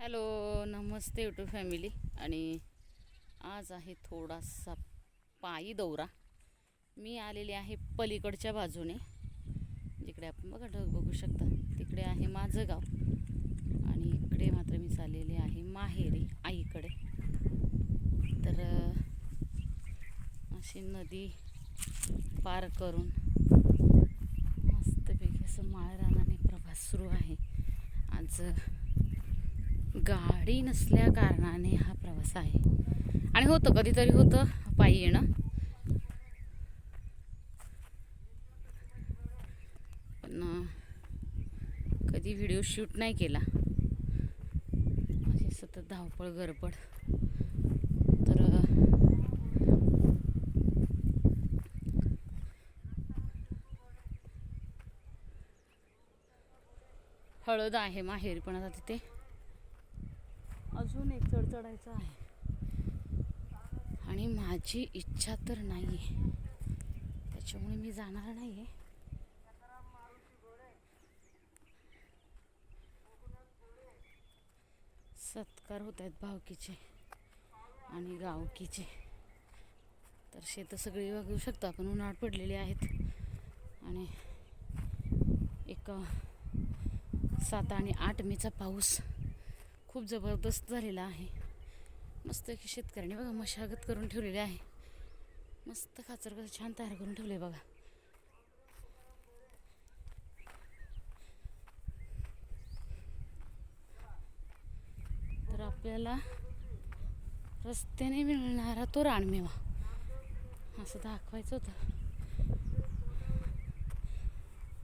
Hello नमस्ते YouTube family आणि आज आहे थोडासा पायी दौरा. मी आलेली आहे पलीकडच्या बाजूने. जिकडे आपण बघा ढग बघू शकता. तिकडे आहे माझं गाव. आणि इकडे मात्र मी चाललेले आहे माहेरी आईकडे. तर अशी नदी पार करून मस्तपैकी असं माळरानाने प्रवास सुरू आहे. आज गाडी नसल्या कारणाने हा प्रवास आहे. आणि होतं कधीतरी होतं. पायी येणं. पण कधी व्हिडिओ शूट नाही केला. अशी सतत धावपळ गरबड. तर हळद आहे माहेर पण आता तिथे. अजून एक चढ चढायचं आहे. आणि माझी इच्छा तर नाही आहे त्याच्यामुळे मी जाणार नाही आहे सत्कार होत आहेत भावकीचे आणि गावकीचे. तर शेतं सगळी बघू शकतो. आपण उन्हाळ पडलेली आहेत. आणि एक सात आणि आठ मेचा पाऊस खूप जबरदस्त झालेला आहे. मस्त की शेतकऱ्याने बघा मशागत करून ठेवलेली आहे. मस्त खाचर कसं छान तयार करून ठेवले बघा. तर आपल्याला रस्त्याने मिळणारा तो रानमेवा. असं दाखवायचं होतं.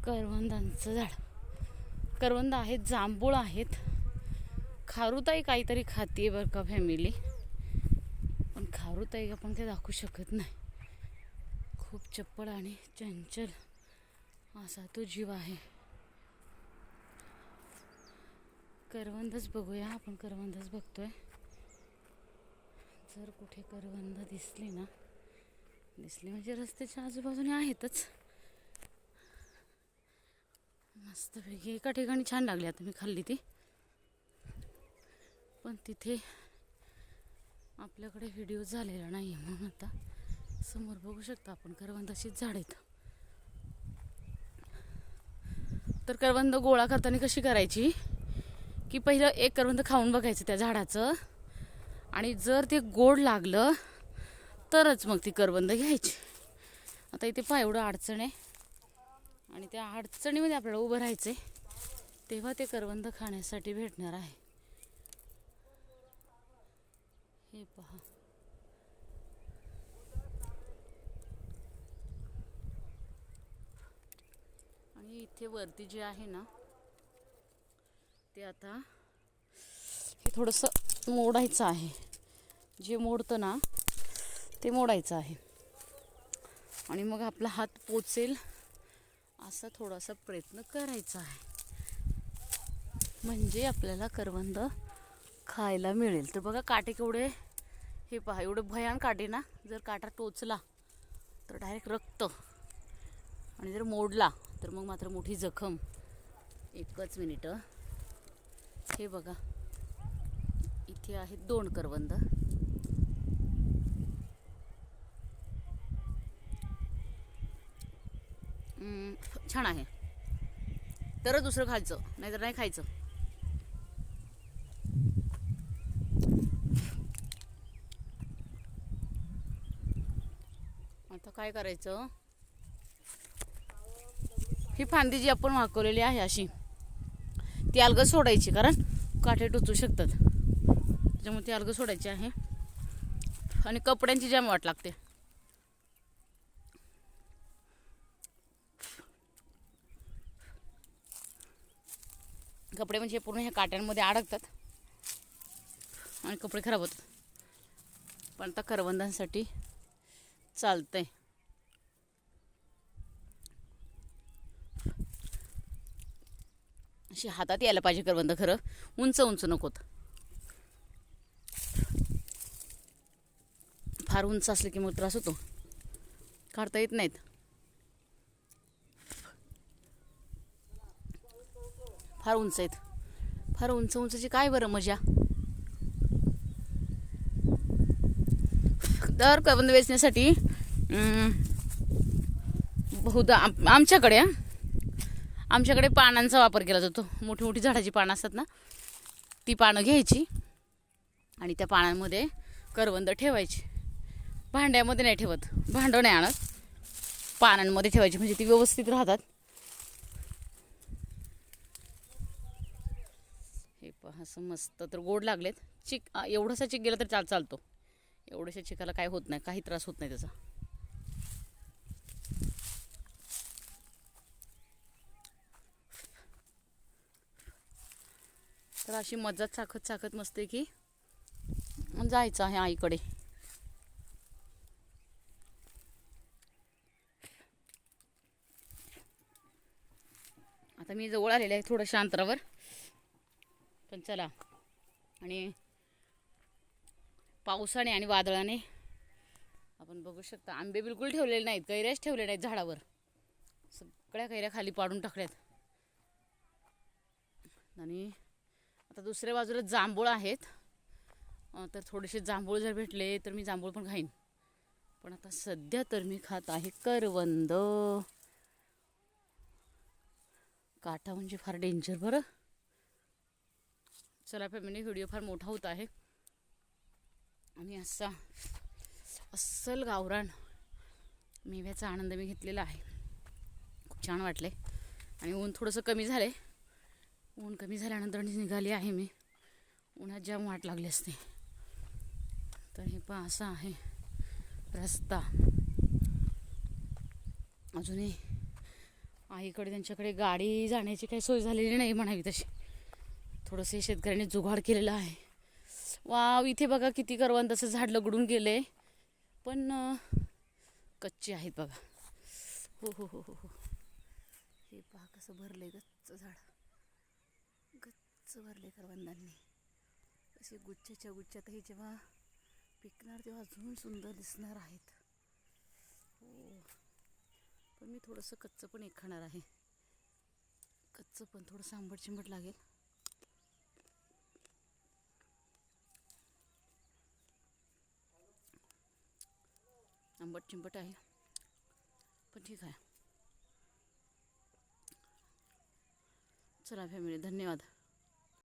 करवंदांचं झाड. करवंद आहेत जांभूळ आहेत. खारुताई काहीतरी खाते बरं का फॅमिली पण खारुताई आपण ते दाखवू शकत नाही. खूप चप्पल आणि चंचल असा तो जीव आहे. करवंदच बघूया आपण करवंदच बघतोय. जर कुठे करवंद दिसली ना दिसली म्हणजे रस्त्याच्या आजूबाजूने आहेतच. मस्तपैकी एका ठिकाणी छान लागली आता मी खाल्ली ती. पण तिथे आपल्याकडे व्हिडिओ झालेला नाही आहे म्हणून आता समोर बघू शकता आपण. करवंदाचीच झाड आहेत. तर करवंद गोळा करताना कशी करायची? की पहिलं एक करवंद खाऊन बघायचं त्या झाडाचं. आणि जर ते गोड लागलं तरच मग ती करवंद घ्यायची. आता इथे पहा एवढं अडचण आहे. आणि त्या अडचणीमध्ये आपल्याला उभं राहायचं आहे तेव्हा ते करवंद खाण्यासाठी भेटणार आहे. हे पहा. आणि इथे वरती जे आहे ना ते आता हे थोडंसं मोडायचं आहे. जे मोडतं ना ते मोडायचं आहे. आणि मग आपला हात पोचेल असा थोडासा प्रयत्न करायचा आहे. म्हणजे आपल्याला करवंद खायला मिळेल. तर बघा काटे केवढे हे पहा एवढं भयान काटे ना जर काटा टोचला तर डायरेक्ट रक्त. आणि जर मोडला तर मग मात्र मोठी जखम. एकच मिनिटं हे. बघा. इथे आहेत दोन करवंद. छान आहे. तरच दुसरं खायचं नाहीतर नाही खायचं आता काय करायचं? ही फांदी जी आपण वाकवलेली आहे अशी ती अलगद सोडायची कारण काटे टोचू शकतात. त्याच्यामुळे ती अलगद सोडायची आहे. आणि कपड्यांची जाम वाट लागते. कपडे म्हणजे पूर्ण ह्या काट्यांमध्ये अडकतात. आणि कपडे खराब होतात. पण आता करवंदांसाठी चालतंय. अशी हातात यायला पाहिजे करवंद खरं. उंच उंच नकोत फार उंच असलं की मग त्रास होतो. काढता येत नाहीत. फार उंच आहेत. फार उंच उंचची काय बरं मजा? दर करवंद वेचण्यासाठी बहुधा आम- आमच्याकडे आमच्याकडे पानांचा वापर केला जातो. मोठी मोठी झाडाची पानं असतात ना ती पानं घ्यायची आणि त्या पानांमध्ये करवंद ठेवायची. भांड्यामध्ये नाही ठेवत भांडं नाही आणत. पानांमध्ये ठेवायची म्हणजे ती व्यवस्थित राहतात. हे पहा असं मस्त तर गोड लागलेत. चिक एवढंसा चिक गेला तर चाल चालतो. एवढ्याशा चिकाला काय होत नाही काही त्रास होत नाही त्याचा. तर अशी मजात चाखत चाखत मस्त की. जायचं आहे आईकडे. आता मी जवळ आलेले आहे थोड्याशा अंतरावर. पण चला. आणि पावसाने आणि वादळाने आपण बघू शकता आंबे बिलकुल ठेवलेले नाहीत कैऱ्याच ठेवले नाहीत झाडावर. सगळ्या कैऱ्या खाली पाडून टाकल्यात. आणि आता दुसऱ्या बाजूला जांभूळ आहेत. तर थोडेसे जांभूळ जर भेटले तर मी जांभूळ पण खाईन. पण आता सध्या तर मी खात आहे करवंद. काटा म्हणजे फार डेंजर बरं. चला फॅमिली व्हिडिओ म्हणजे फार मोठा होत आहे. आणि असा अस्सल गावरान मेव्याचा आनंद मी घेतलेला आहे. खूप छान वाटले आणि ऊन थोडंसं कमी झालं आहे ऊन कमी झाल्यानंतर निघाली आहे मी उन्हात जाम वाट लागली असते. तर हे पहा असा आहे रस्ता. अजूनही आईकडे त्यांच्याकडे गाडी जाण्याची काही सोय झालेली नाही म्हणावी तशी. थोडंसं शेतकऱ्यांनी जुगाड केलेला आहे. वाव इथे बघा किती करवंदाचं झाड लगडून गेले. पण कच्चे आहेत बघा. हो हो हो हो हो. हे पहा कसं भरले गच्च झाड. गच्च भरले करवंदांनी असे गुच्छाच्या गुच्छातही जेव्हा पिकणार तेव्हा अजून सुंदर दिसणार आहेत. हो. पण मी थोडंसं कच्चं पण एक खाणार आहे. कच्चं पण थोडंसं आंबट चिंबट लागेल. आंबट चिंबट आहे. पण ठीक आहे. चला फॅमिली धन्यवाद.